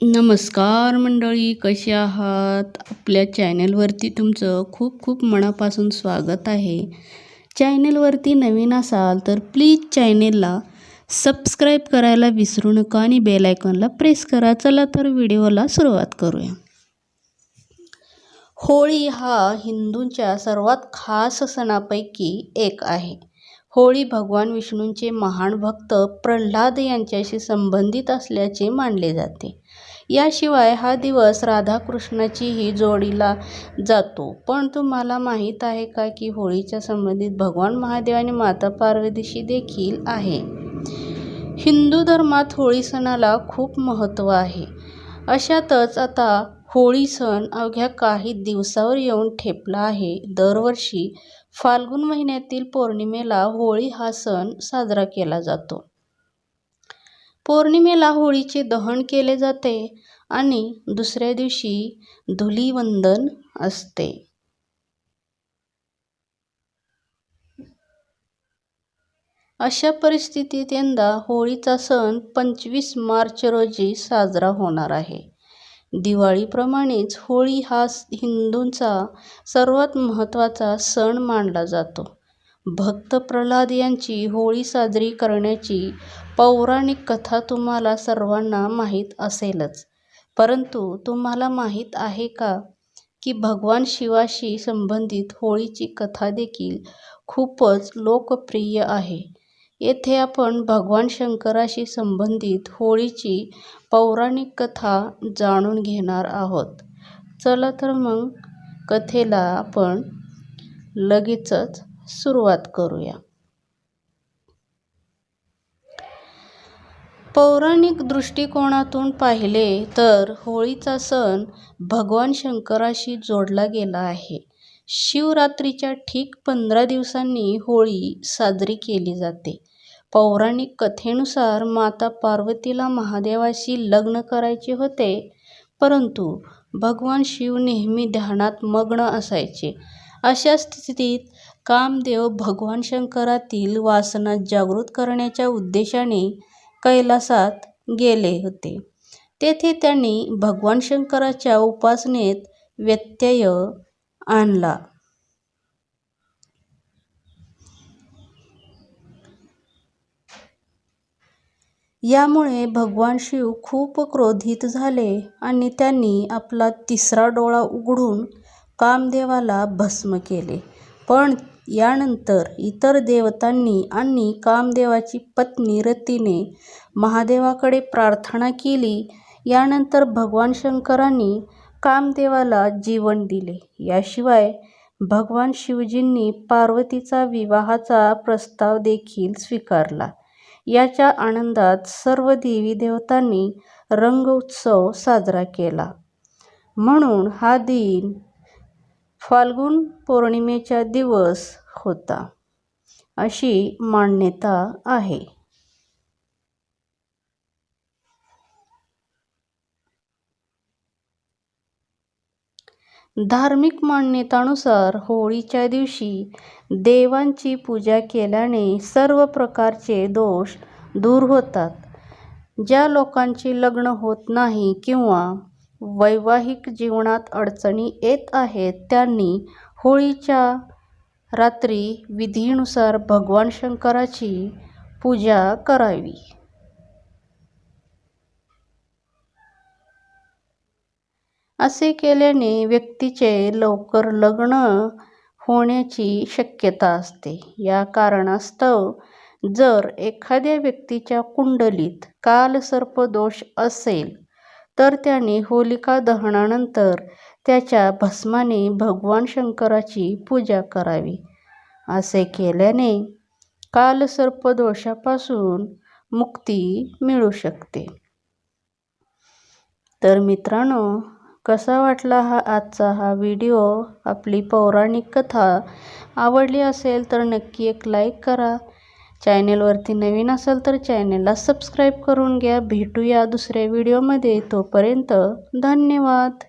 नमस्कार मंडळी कसे आहात? आपल्या चॅनलवरती तुमचं खूप खूप मनापासून स्वागत आहे. चॅनलवरती नवीन असाल तर प्लीज चॅनेलला सबस्क्राईब करायला विसरू नका आणि बेल आयकॉनला प्रेस करा. चला तर व्हिडिओला सुरुवात करूया. होळी हा हिंदूंच्या सर्वात खास सणापैकी एक आहे. होळी भगवान विष्णूंचे महान भक्त प्रल्हाद यांच्याशी संबंधित असल्याचे मानले जाते. याशिवाय हा दिवस राधाकृष्णाचीही जोडीला जातो. पण तुम्हाला माहीत आहे का की होळीच्या संबंधित भगवान महादेव आणि माता पार्वतीशी देखील आहे. हिंदू धर्मात होळी सणाला खूप महत्त्व आहे. अशातच आता होळी सण अवघ्या काही दिवसावर येऊन ठेपला आहे. दरवर्षी फाल्गुन महिन्यातील पौर्णिमेला होळी हा सण साजरा केला जातो. पौर्णिमेला होळीचे दहन केले जाते आणि दुसऱ्या दिवशी धुलीवंदन असते. अशा परिस्थितीत यंदा होळीचा सण पंचवीस मार्च रोजी साजरा होणार आहे. दिवाळीप्रमाणेच होळी हा हिंदूंचा सर्वात महत्त्वाचा सण मानला जातो. भक्त प्रल्हाद यांची होळी साजरी करण्याची पौराणिक कथा तुम्हाला सर्वांना माहीत असेलच. परंतु तुम्हाला माहीत आहे का की भगवान शिवाशी संबंधित होळीची कथा देखील खूपच लोकप्रिय आहे? येथे आपण भगवान शंकराशी संबंधित होळीची पौराणिक कथा जाणून घेणार आहोत. चला तर मग कथेला आपण लगेचच सुरुवात करूया. पौराणिक दृष्टिकोनातून पाहिले तर होळीचा सण भगवान शंकराशी जोडला गेला आहे. शिवरात्रीच्या ठीक पंधरा दिवसांनी होळी साजरी केली जाते. पौराणिक कथेनुसार माता पार्वतीला महादेवाशी लग्न करायचे होते परंतु भगवान शिव नेहमी ध्यानात मग्न असायचे. अशा स्थितीत कामदेव भगवान शंकरातील वासना जागृत करण्याच्या उद्देशाने कैलासात गेले होते. तेथे त्यांनी भगवान शंकराच्या उपासनेत व्यत्यय आणला. यामुळे भगवान शिव खूप क्रोधित झाले आणि त्यांनी आपला तिसरा डोळा उघडून कामदेवाला भस्म केले. पण यानंतर इतर देवतांनी आणि कामदेवाची पत्नी रतीने महादेवाकडे प्रार्थना केली. यानंतर भगवान शंकरांनी कामदेवाला जीवन दिले. याशिवाय भगवान शिवजींनी पार्वतीचा विवाहाचा प्रस्ताव देखील स्वीकारला. याच्या आनंदात सर्व देवी देवतांनी रंग उत्सव साजरा केला. म्हणून हा दिन फाल्गुन पौर्णिमेचा दिवस होता. अशी मान्यता आहे. धार्मिक मान्यतानुसार होळीच्या दिवशी देवांची पूजा केल्याने सर्व प्रकारचे दोष दूर होतात. ज्या लोकांची लग्न होत नाही किंवा वैवाहिक जीवनात अडचणी येत आहेत त्यांनी होळीच्या रात्री विधीनुसार भगवान शंकराची पूजा करावी. असे केल्याने व्यक्तीचे लवकर लग्न होण्याची शक्यता असते. या कारणास्तव जर एखाद्या व्यक्तीच्या कुंडलीत कालसर्प दोष असेल तर त्याने होलिका दहनानंतर त्याच्या भस्माने भगवान शंकराची पूजा करावी. असे केल्याने कालसर्पदोषापासून मुक्ती मिळू शकते. तर मित्रांनो कसा वाटला हा आजचा हा व्हिडिओ? आपली पौराणिक कथा आवडली असेल तर नक्की एक लाईक करा. चॅनेलवरती नवीन असेल तर चॅनेलला सबस्क्राईब करून घ्या. भेटूया दुसऱ्या व्हिडिओमध्ये. तोपर्यंत धन्यवाद.